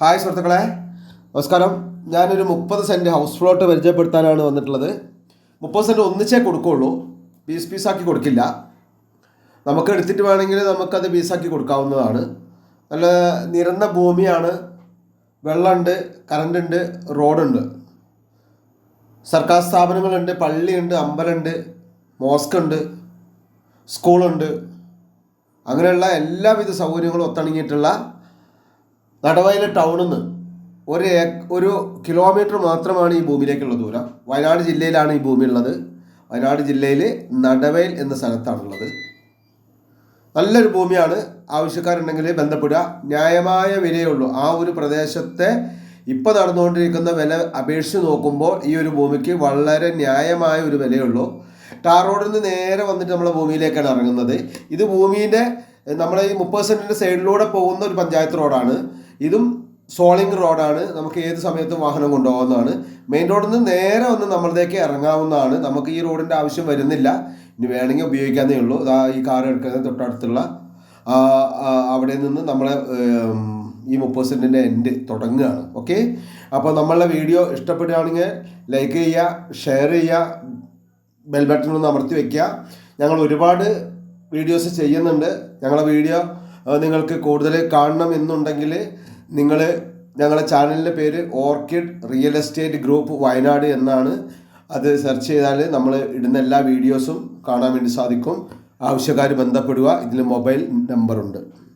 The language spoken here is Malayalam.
ഹായ് സുഹൃത്തുക്കളെ. നമസ്കാരം. ഞാനൊരു മുപ്പത് സെന്റ് ഹൗസ് പ്ലോട്ട് പരിചയപ്പെടുത്താനാണ് വന്നിട്ടുള്ളത്. മുപ്പത് സെന്റ് ഒന്നിച്ചേ കൊടുക്കുകയുള്ളൂ പീസ് പീസാക്കി കൊടുക്കില്ല. നമുക്ക് എടുത്തിട്ട് വേണമെങ്കിൽ നമുക്കത് പീസാക്കി കൊടുക്കാവുന്നതാണ്. നല്ല നിരന്ന ഭൂമിയാണ്. വെള്ളമുണ്ട് കറണ്ടുണ്ട് റോഡുണ്ട്. സർക്കാർ സ്ഥാപനങ്ങളുണ്ട് പള്ളിയുണ്ട് അമ്പലമുണ്ട് മോസ്ക് ഉണ്ട് സ്കൂളുണ്ട് അങ്ങനെയുള്ള എല്ലാവിധ സൗകര്യങ്ങളും ഒത്തിണങ്ങിയിട്ടുള്ള നടവയൽ ടൗണിൽ നിന്ന് ഒരു ഒരു കിലോമീറ്റർ മാത്രമാണ് ഈ ഭൂമിയിലേക്കുള്ള ദൂരം. വയനാട് ജില്ലയിലാണ് ഈ ഭൂമി ഉള്ളത് വയനാട് ജില്ലയിൽ നടവയൽ എന്ന സ്ഥലത്താണുള്ളത്. നല്ലൊരു ഭൂമിയാണ്. ആവശ്യക്കാരുണ്ടെങ്കിൽ ബന്ധപ്പെടുക. ന്യായമായ വിലയുള്ളൂ ആ ഒരു പ്രദേശത്തെ ഇപ്പോൾ നടന്നുകൊണ്ടിരിക്കുന്ന വില അപേക്ഷിച്ച് നോക്കുമ്പോൾ ഈ ഒരു ഭൂമിക്ക് വളരെ ന്യായമായ ഒരു വിലയുള്ളൂ ടാർ റോഡിൽ നിന്ന് നേരെ വന്നിട്ട് നമ്മളെ ഭൂമിയിലേക്കാണ് ഇറങ്ങുന്നത്. ഇത് ഭൂമിയുടെ നമ്മളെ ഈ മുപ്പത് സെന്റിന്റെ സൈഡിലൂടെ പോകുന്ന ഒരു പഞ്ചായത്ത് റോഡാണ്. ഇതും സോളിംഗ് റോഡാണ്. നമുക്ക് ഏത് സമയത്തും വാഹനം കൊണ്ടുപോകുന്നതാണ് മെയിൻ റോഡിൽ നിന്ന് നേരെ വന്ന് നമ്മളിലേക്ക് ഇറങ്ങാവുന്നതാണ്. നമുക്ക് ഈ റോഡിന്റെ ആവശ്യം വരുന്നില്ല. ഇനി വേണമെങ്കിൽ ഉപയോഗിക്കാന്നേ ഉള്ളൂ. ഈ കാർ എടുക്കുന്ന തൊട്ടടുത്തുള്ള അവിടെ നിന്ന് നമ്മളെ ഈ മുപ്പത് സെന്റിന്റെ എൻഡ് തുടങ്ങുകയാണ്. ഓക്കെ? അപ്പോൾ നമ്മളുടെ വീഡിയോ ഇഷ്ടപ്പെടുകയാണെങ്കിൽ ലൈക്ക് ചെയ്യുക ഷെയർ ചെയ്യുക ബെൽ ബട്ടൺ ഒന്ന് അമർത്തി വയ്ക്കുക ഞങ്ങൾ ഒരുപാട് വീഡിയോസ് ചെയ്യുന്നുണ്ട്. ഞങ്ങളുടെ വീഡിയോ നിങ്ങൾക്ക് കൂടുതൽ കാണണം എന്നുണ്ടെങ്കിൽ നിങ്ങൾ ഞങ്ങളുടെ ചാനലിന്റെ പേര് orchid real estate group Wayanad എന്നാണ്. അത് സെർച്ച് ചെയ്താൽ നമ്മൾ ഇടുന്ന എല്ലാ വീഡിയോസും കാണാൻ വേണ്ടി സാധിക്കും. ആവശ്യക്കാർ ബന്ധപ്പെടുക. ഇതിൽ മൊബൈൽ നമ്പറുണ്ട്.